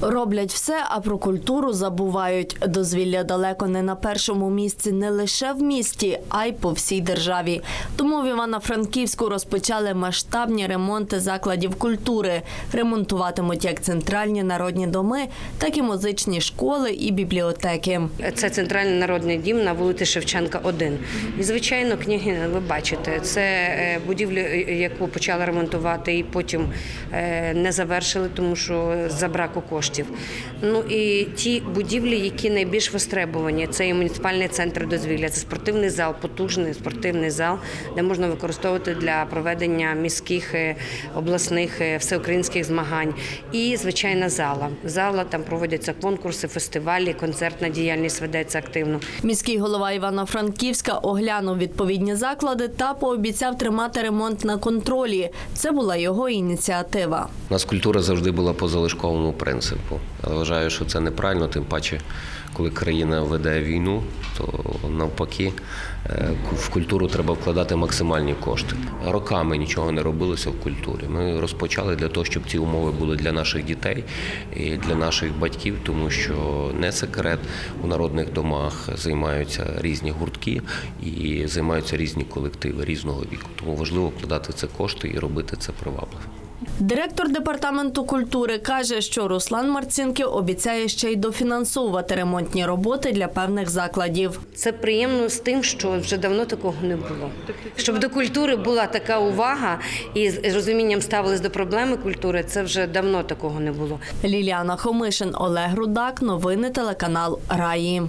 Роблять все, а про культуру забувають. Дозвілля далеко не на першому місці не лише в місті, а й по всій державі. Тому в Івано-Франківську розпочали масштабні ремонти закладів культури. Ремонтуватимуть як центральні народні доми, так і музичні школи і бібліотеки. Це центральний народний дім на вулиці Шевченка, 1. І звичайно, книги ви бачите. Це е, будівля, е, яку почали ремонтувати, і потім е, не завершили, тому що за браку коштів. Ну і ті будівлі, які найбільш востребовані, це і муніципальний центр дозвілля, це спортивний зал, потужний спортивний зал, де можна використовувати для проведення міських е, обласних е, всеукраїнських змагань. І звичайна зала. Зала там проводяться конкурси, фестивалі, концертна діяльність ведеться активно. Міський голова Івано-Франківська оглянув відповідні заклади та пообіцяв тримати ремонт на контролі. Це була його ініціатива. У нас культура завжди була по залишковому принципу. Але вважаю, що це неправильно, тим паче, коли країна веде війну, то навпаки е, в культуру треба вкладати максимальні кошти. Роками нічого не робилося в культурі. Ми розпочали для того, щоб ці умови були для наших дітей і для наших батьків, тому що не секрет у народних домах займаються різні гуртки і займаються різні колективи різного віку. Тому важливо вкладати це кошти і робити це привабливо. Директор департаменту культури каже, що Руслан Марцінків обіцяє ще й дофінансовувати ремонтні роботи для певних закладів. Це приємно з тим, що вже давно такого не було. Щоб до культури була така увага і з розумінням ставились до проблеми культури, це вже давно такого не було. Ліліана Хомишин, Олег Рудак. Новини телеканал Раї.